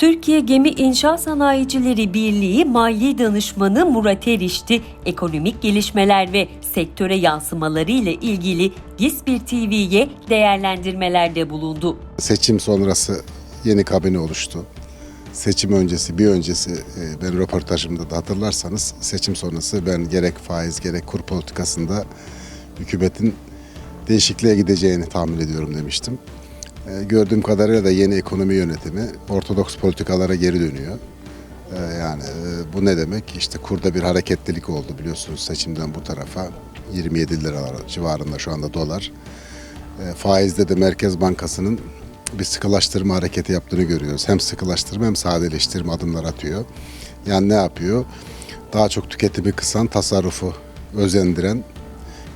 Türkiye Gemi İnşaat Sanayicileri Birliği Mali Danışmanı Murat Erişti, ekonomik gelişmeler ve sektöre yansımaları ile ilgili GİSBİR TV'ye değerlendirmelerde bulundu. Seçim sonrası yeni kabine oluştu. Seçim öncesi, bir öncesi e, ben röportajımda da hatırlarsanız seçim sonrası ben gerek faiz gerek kur politikasında hükümetin değişikliğe gideceğini tahmin ediyorum demiştim. E, Gördüğüm kadarıyla da yeni ekonomi yönetimi ortodoks politikalara geri dönüyor. E, Yani e, bu ne demek? İşte kurda bir hareketlilik oldu biliyorsunuz seçimden bu tarafa 27 liralar civarında şu anda dolar. E, Faizde de Merkez Bankası'nın bir sıkılaştırma hareketi yaptığını görüyoruz. Hem sıkılaştırma hem sadeleştirme adımlar atıyor. Yani ne yapıyor? Daha çok tüketimi kısan, tasarrufu özendiren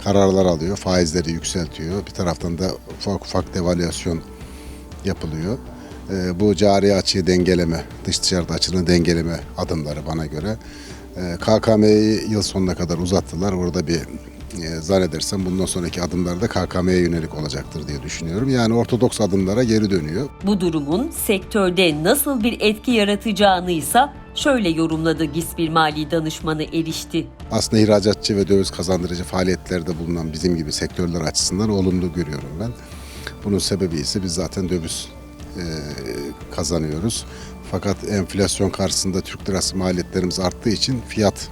kararlar alıyor. Faizleri yükseltiyor. Bir taraftan da ufak ufak devalüasyon yapılıyor. E, bu cari açığı dengeleme, dış ticaret açığını dengeleme adımları bana göre. E, KKM'yi yıl sonuna kadar uzattılar. Orada bir e, zannedersem bundan sonraki adımlar da KKM'ye yönelik olacaktır diye düşünüyorum. Yani ortodoks adımlara geri dönüyor. Bu durumun sektörde nasıl bir etki yaratacağını ise şöyle yorumladı GİSBİR Mali Danışmanı Erişti. Aslında ihracatçı ve döviz kazandırıcı faaliyetlerde bulunan bizim gibi sektörler açısından olumlu görüyorum ben. Bunun sebebi ise biz zaten döviz e, kazanıyoruz. Fakat enflasyon karşısında Türk lirası maliyetlerimiz arttığı için fiyat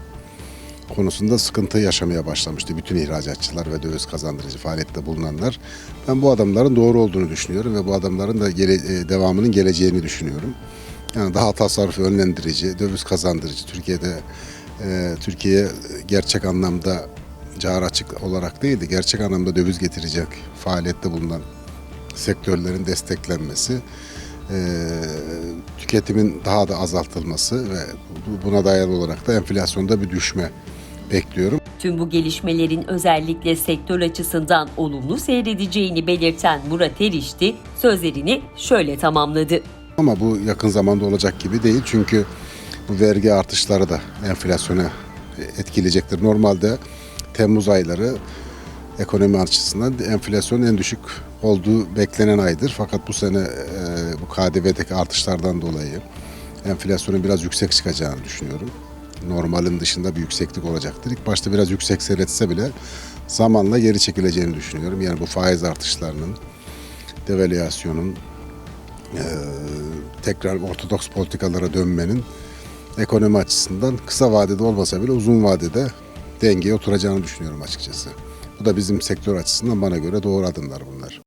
konusunda sıkıntı yaşamaya başlamıştı bütün ihracatçılar ve döviz kazandırıcı faaliyette bulunanlar. Ben bu adamların doğru olduğunu düşünüyorum ve bu adamların da gele, e, devamının geleceğini düşünüyorum. Yani daha tasarruf önlendirici, döviz kazandırıcı, Türkiye'de e, Türkiye'ye gerçek anlamda cari açık olarak değil de gerçek anlamda döviz getirecek faaliyette bulunan sektörlerin desteklenmesi, e, tüketimin daha da azaltılması ve bu- buna dayalı olarak da enflasyonda bir düşme bekliyorum. Tüm bu gelişmelerin özellikle sektör açısından olumlu seyredeceğini belirten Murat Erişti sözlerini şöyle tamamladı. Ama bu yakın zamanda olacak gibi değil çünkü bu vergi artışları da enflasyona etkileyecektir. Normalde Temmuz ayları ekonomi açısından enflasyonun en düşük olduğu beklenen aydır. Fakat bu sene e, bu KDV'deki artışlardan dolayı enflasyonun biraz yüksek çıkacağını düşünüyorum. Normalin dışında bir yükseklik olacaktır. İlk başta biraz yüksek seyretse bile zamanla geri çekileceğini düşünüyorum. Yani bu faiz artışlarının, devalüasyonun, e, tekrar ortodoks politikalara dönmenin ekonomi açısından kısa vadede olmasa bile uzun vadede dengeye oturacağını düşünüyorum açıkçası. Bu da bizim sektör açısından bana göre doğru adımlar bunlar.